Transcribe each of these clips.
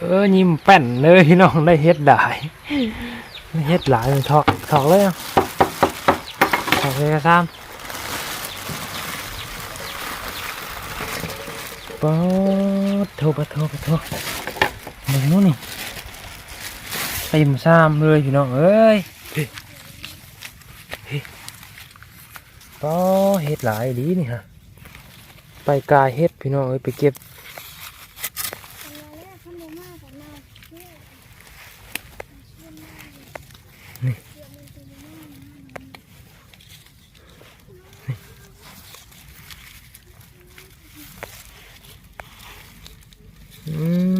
เออยิ้มแป้นเลยพี่น้องได้เฮ็ดได้ได้เฮ็ดหลายเลยถอกถอกเลยอะถอกเลยกระซ้ำปะโทปะโทปะโทหนึ่งนู้นนี่เต็มซ้ำเลยพี่น้องเอ้ยเฮ้เฮ้ปะเฮ็ดหลายดีนี่ฮะไปกายเฮ็ดพี่น้องเอ้ยไปเก็บ อื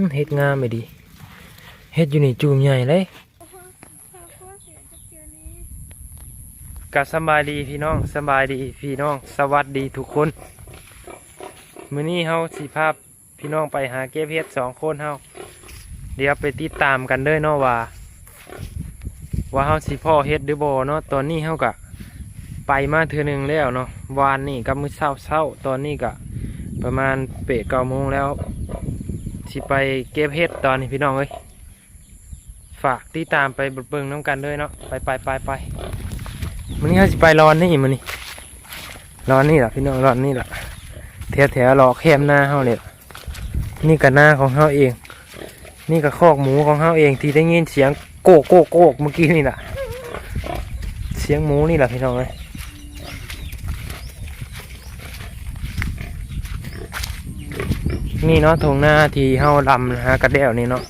มเฮ็ดงามไปดีเฮ็ดอยู่นี่จูมใหญ่เลยก็สบายดีพี่น้องสบายดีพี่น้อง สวัสดีทุกคนมื้อนี้เฮาสิพาพ พี่น้องไปหาเก็บเฮ็ดสองคนเฮาเดี๋ยวไปติดตามกันเด้อเนาะว่า ว่าเฮาสิพ่อเฮ็ดหรือบ่เนาะตอนนี้เฮาก็ไปมาเทือหนึงแล้วเนาะวานนี่กับมื้อเช้าเช้าตอนนี้ก็ประมาณเปะเก้าโมงแล้วสิไปเก็บเห็ดตอนนี้พี่น้องเอ้ยฝากติดตามไปเบิ่งน้ำกันด้วยเนาะไปไปไปไปมันนี้เขาสิไปร้อนนี่มันนี่รอนนี่แหละพี่น้องร้อนนี่แหละแถวแถวรอแคมหน้าเฮาเนี่ย นี่กับหน้าของเฮาเอง นี่กับคอกหมูของเฮาเอง ที่ได้ยินเสียงโกโกโกกเมื่อกี้นี่แหละเสียงหมูนี่แหละพี่น้องเลยนี่เนาะทงหน้าที่เฮาดำนะฮะกระเดี่ยวนี่เนาะ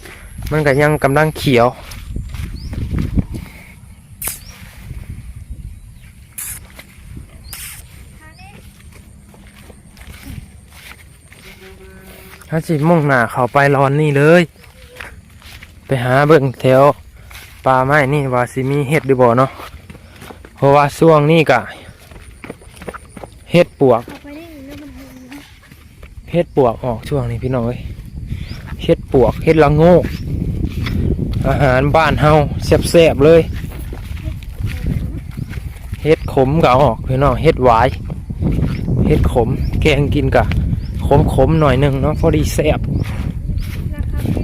มันก็ยังกำลังเขียว ถ้าสิมุ่งหน้าเขาไปร้อนนี่เลย ไปหาเบิ่งแถวป่าไม้นี่ว่าสิมีเห็ดหรือบ่เนาะเพราะว่าช่วงนี้กะเห็ดปวกเห็ดปวกออกช่วงนี้พี่น้อยเห็ดปวกเห็ดละโงกอาหารบ้านเฮาแซ่บๆเลยเห็ดขมก็เอาออกพี่น้องเห็ดหวายเห็ดขมแกงกินกะ ขมขมๆหน่อยหนึ่งเนาะพอดีแซ่บนะครับเป็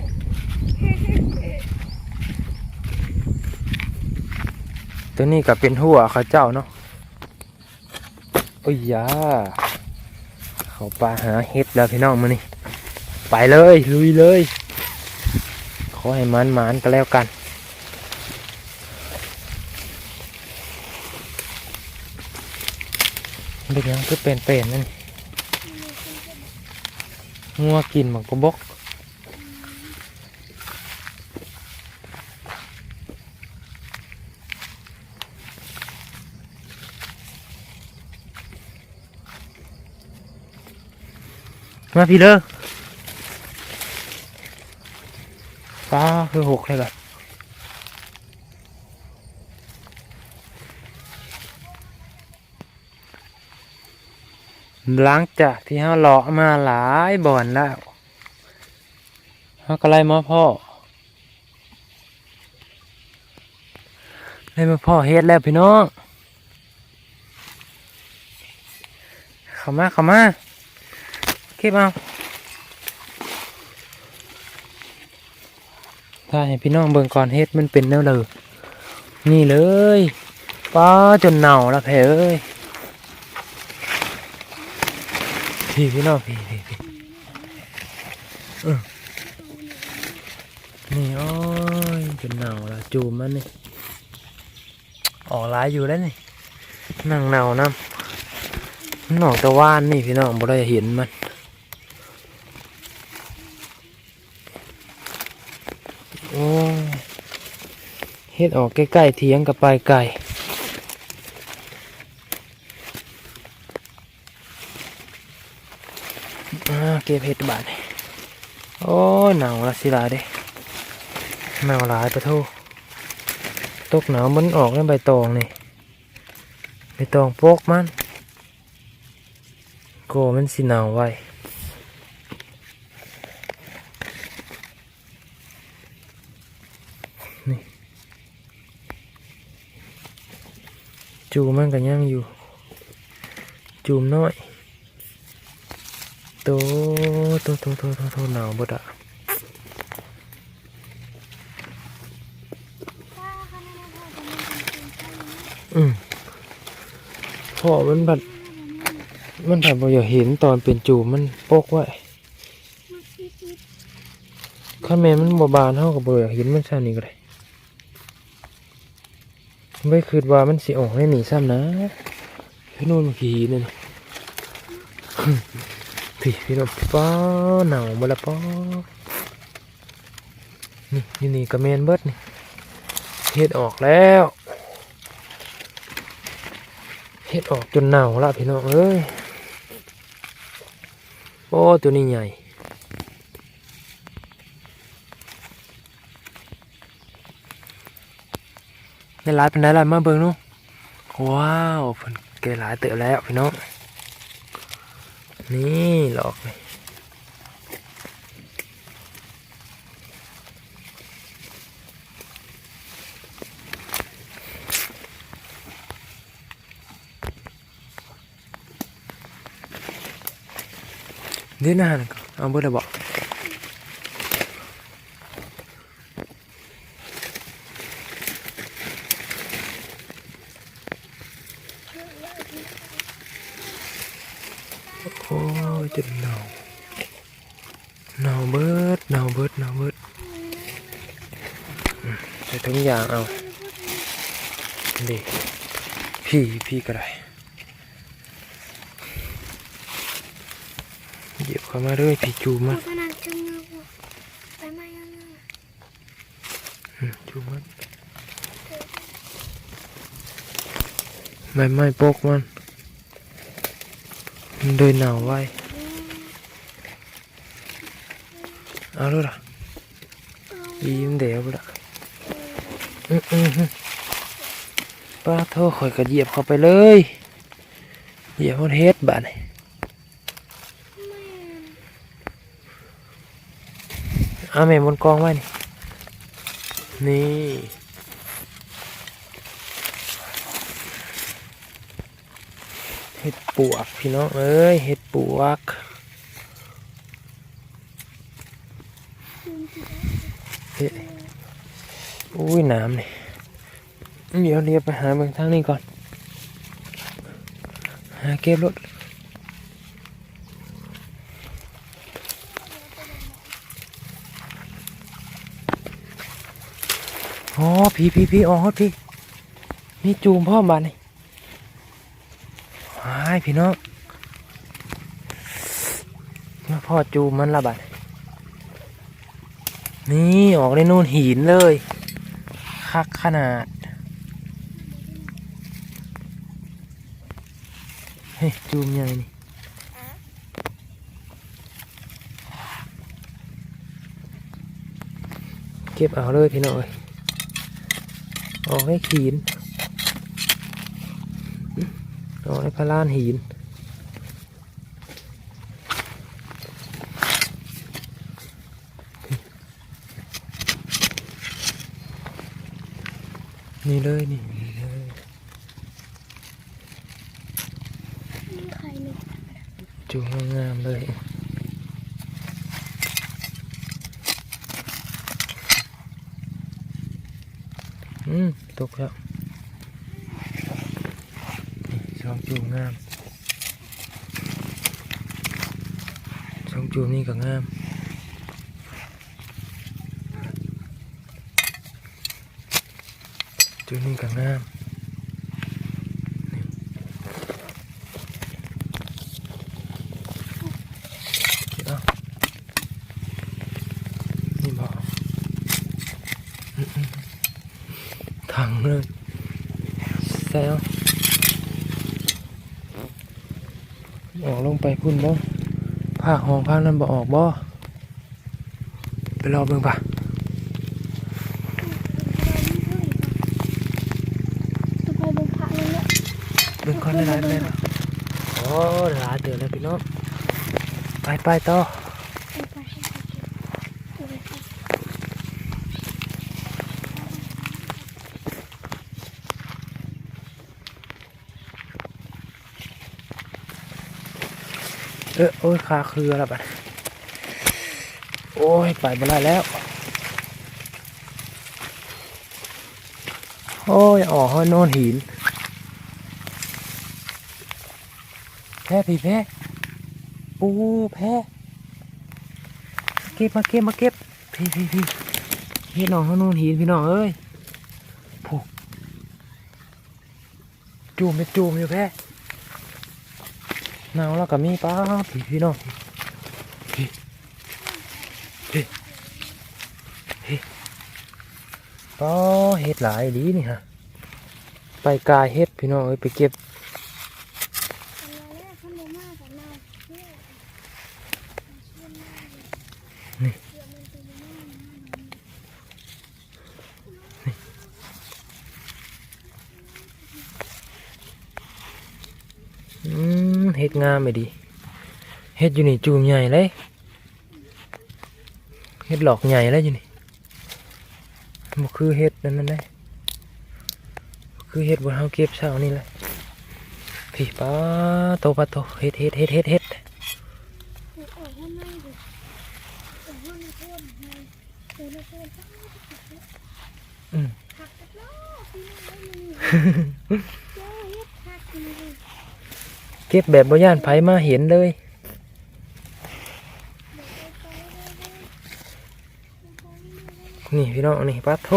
บตัวนี้ก็เป็นหัวเขาเจ้าเนาะโอ้ยยาเขาปลาหาเห็ดแล้วพี่น้องมานี่ไปเลยลุยเลย ขอให้มันมันก็แล้วกันเป็นยังคือเป็นเป็นๆนั่น งัวกินมันก็บกมาพี่เลอป้าคือหกเลยแบบ หลังจากที่เขาเลาะมาหลายบ่อนแล้วเขาก็ไล่มาพ่อไล่มาพ่อเฮ็ดแล้วพี่น้องเข้ามาเข้ามาเก็บเอาถ้าให้พี่น้องเบิ่งก่อนเฮ็ดมันเป็นแนวเลยนี่เลยป้าจนเน่าและแผลเอ้ย พี่พี่น้องพี่พี่พี่นี่โอ้ยจนเน่าและจูมมันนี่ออกหลายอยู่แล้วนี่นั่งเน่าน้ำมันออกตะว่านนี่พี่น้องบ่ได้เห็นมันโอ้เฮ็ดออกใกล้ๆเทียงกับปลายไก่อ่า เก็บเห็ดบาดนี่โอ้หนาวละสิลาเด้หนาวหลายประโทตกหนาวมันออกในใบตองนี่ใบตองโปกมันโกมันสิหนาวไว้จูมันก็ยังอยู่ จูมน้อย ตัวตัวตัวตัวตัวตัวหนาวบดอะอืมพ่อมันบัดมันผัดบ่อย่าเห็นตอนเป็นจูมันโปกไว้ข้าเม่มันบาบานเท่ากับบ่อยาเห็นมันชานี่ก็ได้ไม่คืดว่ามันสิออกให้หนีซ้ำนะพี่นู่นเมื่อกี้นี่ พี่พี่น้องป้าหนาวมาละป้านี่นี่นี่กระเมนเบิดนี่เฮ็ดออกแล้วเฮ็ดออกจนหนาวละพี่น้องเอ้ยโอ้ตัวนี้ใหญ่ได้หลายเป็นได้หลายมาเบิ่งนาะว้าวเพิ่นเกหลายเติบแล้วพี่น้อง นี่หลอกเลยเดี๋ยวนะก่อนเอาเบิดแล้วบอก โอ้ยจะหนาวหนาวเบิดหนาวเบิดหนาวเบิดอืมใส่ถุงยาง เอาดิพี่พี่ก็ได้เหยียบเข้ามาเลยพี่จูมาจังเลยว่ไปไหมอะนะอืมจูบมันใบไม้ปกมันมันเดินหนาวไว้เอาเลยล่ะอีมันเดี๋ยวไปละ ป้าโทษข่อยกระเหยียบเข้าไปเลย เหยียบมันเฮ็ดบานี่เอาแม่บนกองไว้นี่นี่เห็ดปวกพี่น้องเอ้ยเห็ดปวก เฮ้ย อุ้ยน้ำนี่เดี๋ยวเรียบไปหาเบางทางนี้ก่อน หาเก็บรถอ๋อพี่พี่พี่อ๋อพี่นี่จูมพ่อมานนี่หายพี่น้องมาพ่อจูมมันละบาดนี่ออกในนู่นหินเลย คักขนาดเฮ้ยจูมใหญ่นี่เก็บเอาเลยพี่น้องเอ้ยออกให้ขีนออกให้พลานหิน นี่เลยนี่นี่เลยมีใครเลยจูงงามๆเลยอืมตกแล้วนี่สองจูงงามสองจูงนี่ก็งาม จูงนี่ก็งามนี่เอานี่บอกอืมๆถังเลยแซวออกลงไปพุ่นบ่ภาคห้องภาคนั้นบ่ออกบ่ไปรอเบิ่งป่ะไปบนพระเลยเนี่ย เบิ่งก่อนได้หลายเลยนะโอ้หลายเดือนแล้วพี่น้องไปไปต่อเออโอ้ยขาคือแล้วบัดโอ้ย ไปบ่ได้แล้ว โอ้ยออกห้อยโน่นหิน แพ้พี่แพ้ปูแพ้เก็บมาเก็บมาเก็บพี่พี่พี่เฮ็ดน้องเขานู่นหินพี่น้องเอ้ยผูกจูมไปจูมอยู่แพ้หนาวแล้วก็มีป้าพี่พี่น้องพี่พี่พี่ป้าเฮ็ดหลายดีนี่ฮะไปกายเฮ็ดพี่น้องเอ้ยไปเก็บ ทำอะไรเนี่ยขนมมากกับเราเนี่ยชวนมากเลย นี่ เดี๋ยวมันจะมา อืมเฮ็ด งามไปดีเฮ็ดอยู่นี่จูมใหญ่เลยเฮ็ดหลอกใหญ่เลยอยู่นี่บ่คือเฮ็ดนั่นนั่นเลยคือเฮ็ดบนเฮาเก็บเช้านี่เลยพี่ป้าโตปะโตเฮ็ดเฮ็ดเฮ็ดเฮ็ดเฮ็ดออกข้างในดิออกข้างในเพิ่ม เก็บแบบบ่ย่านไผมาเห็นเลย นี่พี่น้องนี่ปัดโท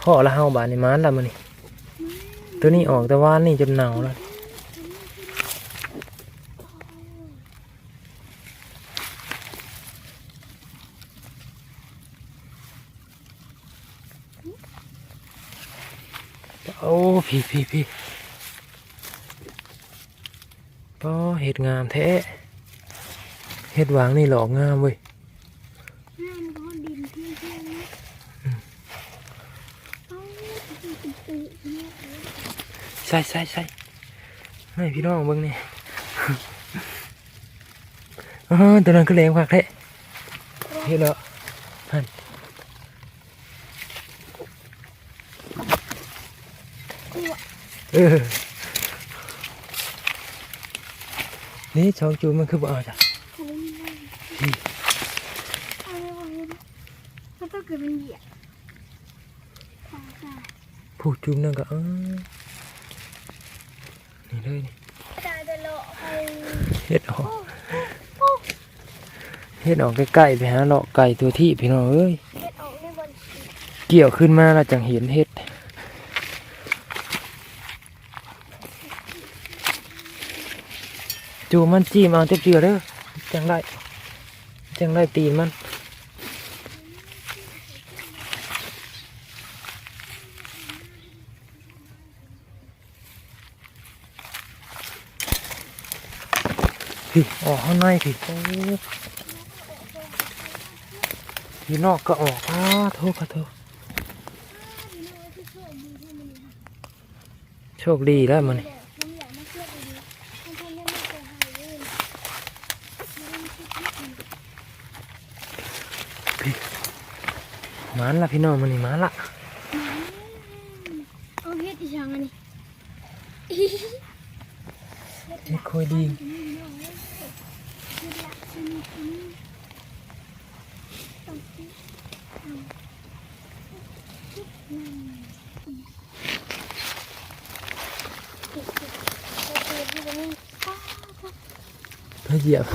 พ่อละเฮาบาดนี่มานละมื้อนี่ตัวนี้ออกแต่ว่านนี่จนหนาวแล้วโอ้พี่พี่พี่ ป้อเห็ดงามแท้เห็ดหวางนี่หลอกงามเว้ยน้ำก็ดินที่เที่ยงนะเอาไปติดติดเนี่ยใส่ใส่ใส่ให้พี่น้องเบิ่งนี่เออตัวนั้นก็แรงคักแท้เฮ็ดแล้วหันเออ นี่สองจูมันคือบ่เอาจ้ะเขาไม่ได้เอาไม่ไหวมันต้องเกิดเป็นเหยียดตายตายผู้จูมนั่นก็เออนี่เลยนี่ตายจะเลาะไปเฮ็ดออกโอ้โอ้เฮ็ดออกใกล้ๆไปหาเลาะไก่ตัวที่พี่น้องเอ้ยเฮ็ดออกในบนเกี่ยวขึ้นมาแล้วจังเห็นเฮ็ด จูมันจีมเอาเจ็บเจือเด้อจังได้จังได้ตีมันพี่ออกข้างในพี่ที่นอกก็ออกอ้าโทษค่ะโทษโชคดีแล้วมันผมอยากมาเชื่อดีมันทำได้ไม่เคยหายเลย มันละพี่น้องมันนี่มันละเอาเฮ็ดอีช่างอันนี้เฮ็ดค่อยดีเพื่อเหยียบ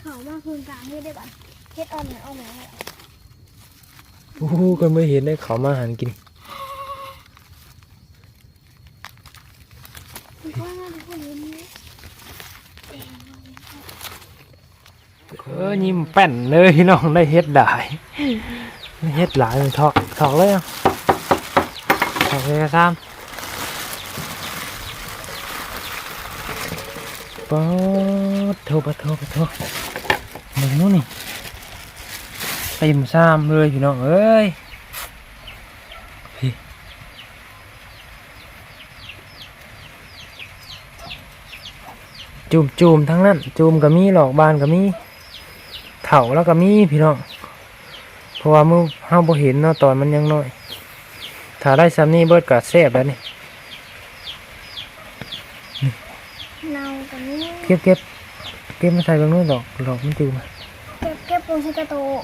เขามาคืนกลางเฮ็ดได้บ้านเฮ็ดอ่อนหน่อยอ่อนหน่อย โอ้โหก็ไม่เห็นได้เขามาหันกินเออยิ้มแป้นเลยน้องได้เฮ็ดได้ได้เฮ็ดหลายถอกถอกเลยอะถอกเลยซ้ำป๊อดโทปะโทปะโทมึงนู้นนี่เต็มซ้ำเลยพี่น้องเอ้ย จูมจูมๆทั้งนั้น จูมก็มีหลอกบานก็มีเถาแล้วก็มีพี่น้องเพราะว่ามือห้าบ่เห็นเนาะตอนมันยังน้อย ถ้าได้ซ้ำนี่เบิดก็แซ่บแล้วนี่เนากับนี้เก็บเก็บเก็บมาใส่ตรงนู้นดอกดอกมันจูมาเก็บเก็บปูใส่กระโตก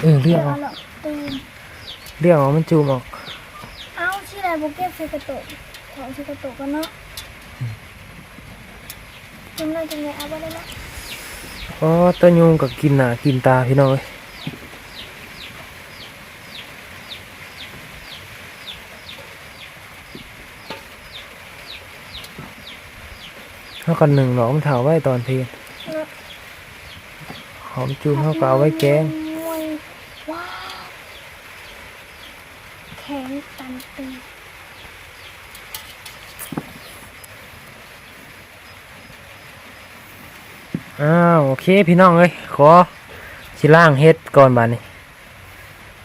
เออเรียกเอาเอาหรอกตูมเรียกเอามันจูมออก เอาที่ไหนโบเก็บใส่กระโตกของใส่กระโตกกันเนาะ จุ่มเลยจุ่มเลยเอาไปได้แล้วอ๋อตัวยุงกับกินหนากินตาพี่น้องเอ้ยเท่ากันหนึ่งหนอมนเถาไว้ตอนเพลนหอมจูมเขาก็เอาไว้แกง มวยว้าวแข็งตันตี อ้าวโอ เคพี่น้องเอ้ยขอสิล่างเฮ็ดก่อนบาดนี้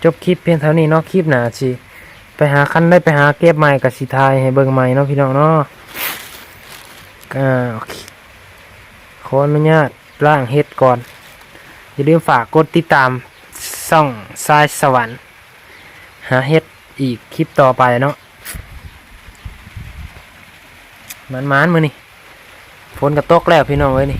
จบคลิปเพียงเท่านี้เนาะคลิปหนาสิไปหาคันได้ไปหาเก็บใหม่กับสิทายให้เบิ่งใหม่เนาะพี่น้องเนาะอ่าโอเคขออนุญาตล่างเฮ็ดก่อน อย่าลืมฝากกดติดตามช่องทรายสวรรค์ หาเฮ็ดอีกคลิปต่อไปเนาะมันมานมือนี่ฝนกระตกแล้วพี่น้องเอ้ยนี่